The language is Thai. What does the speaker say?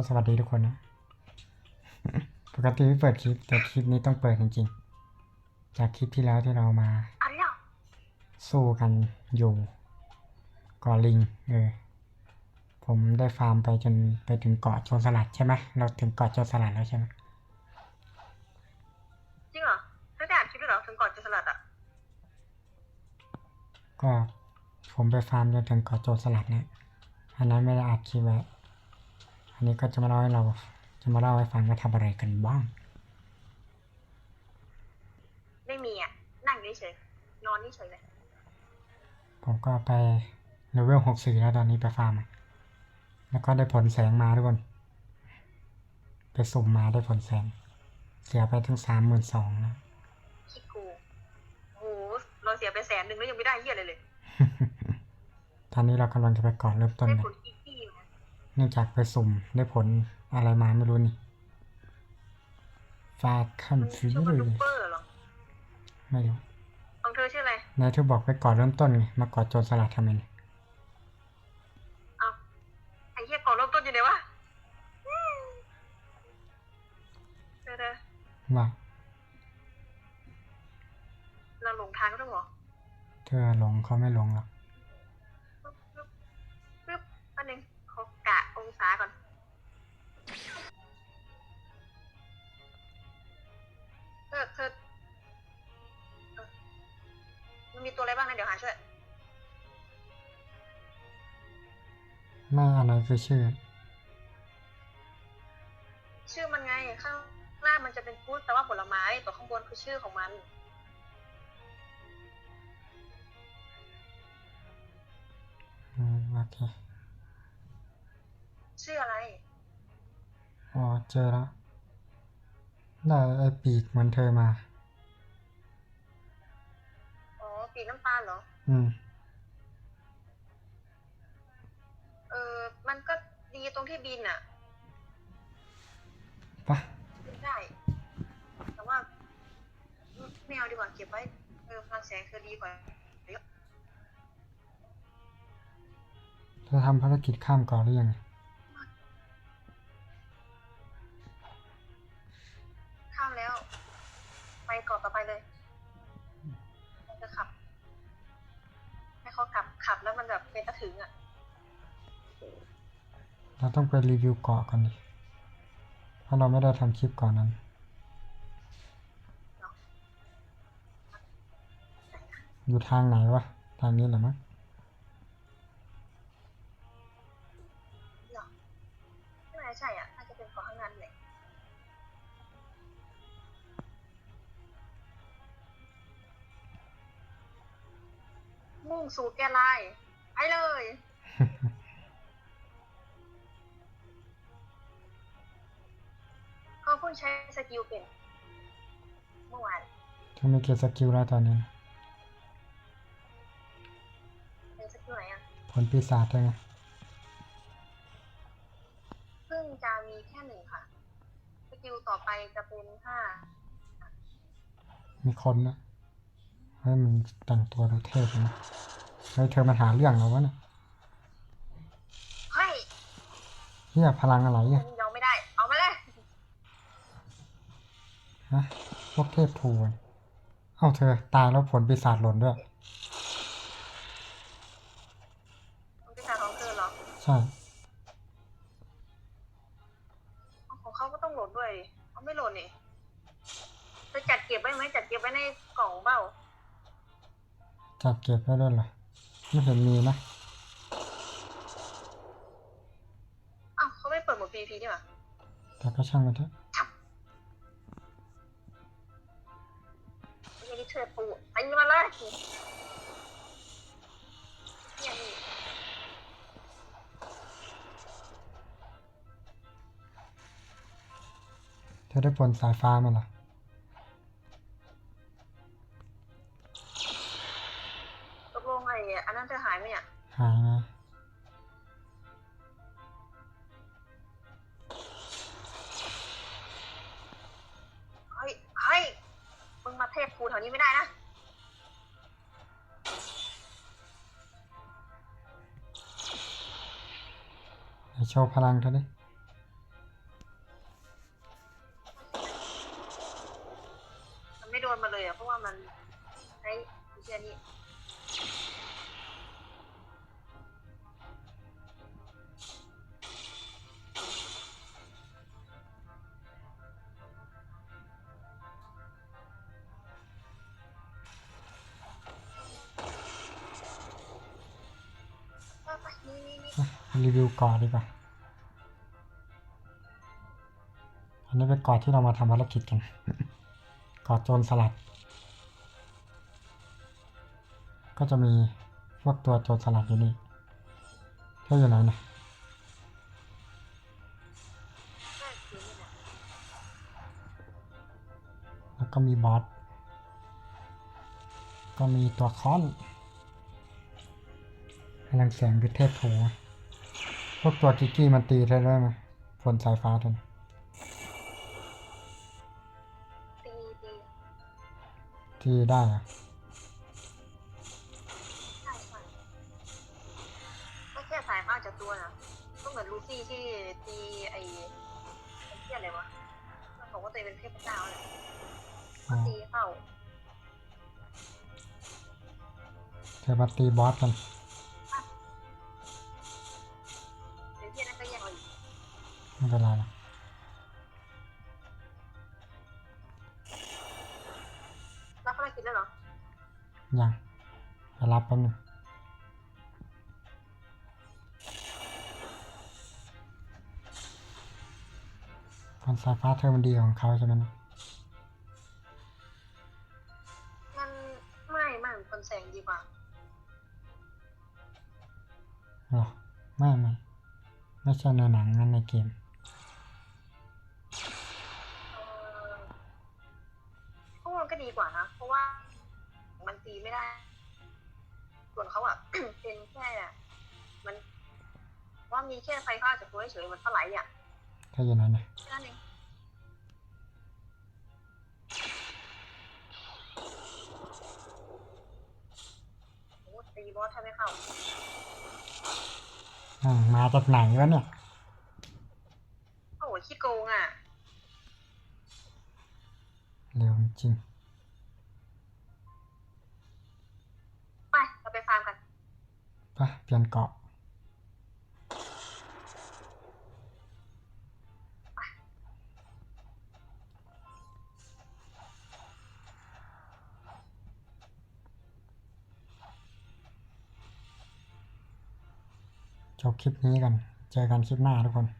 ก็สวัสดีทุกคนนะ ปกติไม่เปิดคลิป แต่คลิปนี้ต้องเปิดจริงๆ จากคลิปที่แล้วที่เรามาอันเนี้ยสู้กันอยู่เกาะลิงเออผมได้ฟาร์มไปจนไปถึงเกาะโจรสลัดใช่ไหมเราถึงเกาะโจรสลัดแล้วใช่ไหมจริงเหรอตั้งแต่อ่านคลิปด้วยเหรอถึงก่อนจะสลัดอะก็ผมไปฟาร์มจนถึงเกาะโจรสลัดเนี่ยอันนั้นไม่ได้อัดคลิปไว้ อันนี้ก็จะมาเล่าให้เราจะมาเล่าให้ฟังว่าทำอะไรกันบ้าง ไม่มีอะ นั่งอยู่เฉยๆนอนนี่เฉยเลย ผมก็ไปเลเวลหกสี่แล้วตอนนี้ไปฟาร์มอะแล้วก็ได้ผลแสงมาทุกคน ไปสุ่มมาได้ผลแสง เสียไปถึงสามหมื่นสองนะคิดกูโอ้โหเราเสียไปแสนหนึ่งแล้วยังไม่ได้เหี้ยอะไรเลย ตอนนี้เรากำลังจะไปก่อนเริ่มต้นได้เลยผลอีกที่มาเนื่องจากไปสุ่มได้ผลอะไรมาไม่รู้นี่ฟาคันมันฟิวชื่อเลว่ายลูเปอร์เหรอไม่รู้ของเธอชื่ออะไรนายเธอบอกไปก่อนเริ่มต้นไงมาก่อนโจรสลัดทำไมเนี่ยเอาไอ้เหี้ยก่อนเริ่มต้นอยู่ไหนวะอืมเธอเธอว่าเราหลงทางแล้วเหรอเธอหลงเขาไม่หลงหรอก ไม่อันนั้นคือชื่อ ชื่อมันไงข้างล่างมันจะเป็นฟรุตแต่ว่าผลไม้ตัวข้างบนคือชื่อของมัน อืมโอเคชื่ออะไร อ๋อเจอแล้วได้ไอ้ปีกเหมือนเธอมา อ๋อปีกน้ำตาลเหรอ อืม ออมันก็ดีตรงที่บินอะปะบินได้ แต่ว่าไม่เอาดีกว่าเก็บไว้เออพลังแสงคือดีกว่าเยอะเธอทำภารกิจข้ามเกาะหรือยัง เราต้องไปรีวิวเกาะก่อนดิเพราะเราไม่ได้ทำคลิปก่อนนั้น อยู่ทางไหนวะ ทางนี้เหรอมั้งเหรอไม่น่าใช่อะน่าจะเป็นเกาะข้างนั้นเลยมุ่งสู่แกนไลน์ไปเลย ก็เพิ่งใช้สกิลเป็นเมื่อวานเธอไม่เก็บสกิลแล้วตอนนี้นะเป็นสกิลไหนอะผลปีศาจได้ไงเพิ่งจะมีแค่หนึ่งค่ะ สกิลต่อไปจะเป็นห้ามีคนนะเฮ้ยมันแต่งตัวดูเท่จังนะเฮ้ยเธอมันหาเรื่องเราวะเนี่ยเฮ้ยเฮียพลังอะไรอะยอมไม่ได้ เอามาเลย ฮะพวกเทพทูนเอ้าเธอ ตายแล้วผลปีศาจหล่นด้วยมันเป็นทางของเธอเหรอใช่เอาของเขาก็ต้องโหลดด้วยดิเขาไม่โหลดนี่จะจัดเก็บไว้ไหมจัดเก็บไว้ในกล่องเปล่าจัดเก็บไว้ด้วยเหรอไม่เห็นมีนะอ้าวเขาไม่เปิดหมดฟรีๆนี่หว่าแต่ก็ช่างมันเถอะ อันนี้มาเลยเนี่ยนี่เธอได้ผลสายฟ้ามาเหรอตกลงไอ้อันนั้นเธอหายไหมเนี่ยหายนะเฮ้ยเฮ้ยมึงมาเทพปูแถวนี้ไม่ได้นะ โชว์พลังเท่านี้มันไม่โดนมาเลยอะเพราะว่ามันใช้เชือนี้รีวิวก่อนดีกว่า นนี้เป็นกาะที่เรามาทำภารกิจกันกาะโจรสลัด ก็จะมีพวกตัวโจรสลัดอยู่นี่เท่อยู่ไหนนะแม่คือนี่นะแล้วก็มีบอส ก็มีตัวคอนพลังแสงคือเทพโถพวกตัวกิกกี้มันตีได้ด้วยไหมฝนสายฟ้าตัวนี้ ที่ได้อะใช่ใช่ก็แค่สายฟ้าจากตัวนะก็เหมือนลูฟี่ที่ตีไอ้ไอ้เที่ยอะไรวะมันบอกว่าตัวเองเป็นเทพเจ้าแหละอ๋อตีเข้าเธอมาตีบอสกัน รับภารกิจแล้วเหรอ ยังไปรับแป๊บหนึงฝนสายฟ้าเธอมันดีของเขาใช่ไหมนะมันไม่ไม่เหมือนคนแสงดีกว่าหรอ ไม่ไม่ไม่ใช่ในหนังนั้นในเกม กมันก็ดีกว่านะ เพราะว่ามันตีไม่ได้ ส่วนเขาอะเป็นแค่มัน ว่ามีแค่ไฟฟ้าจากตัวเฉยๆมันเท่าไหร่อะเธออยู่ไหนนะแค่นั้นเองโอ้ตีบอสถ้าไม่เข้าอ่ามาจากไหนวะเนี่ย โอ้โหขี้โกงอะ เร็วจริง ไปเปลี่ยนเกาะจบคลิปนี้กัน เจอกันคลิปหน้าทุกคน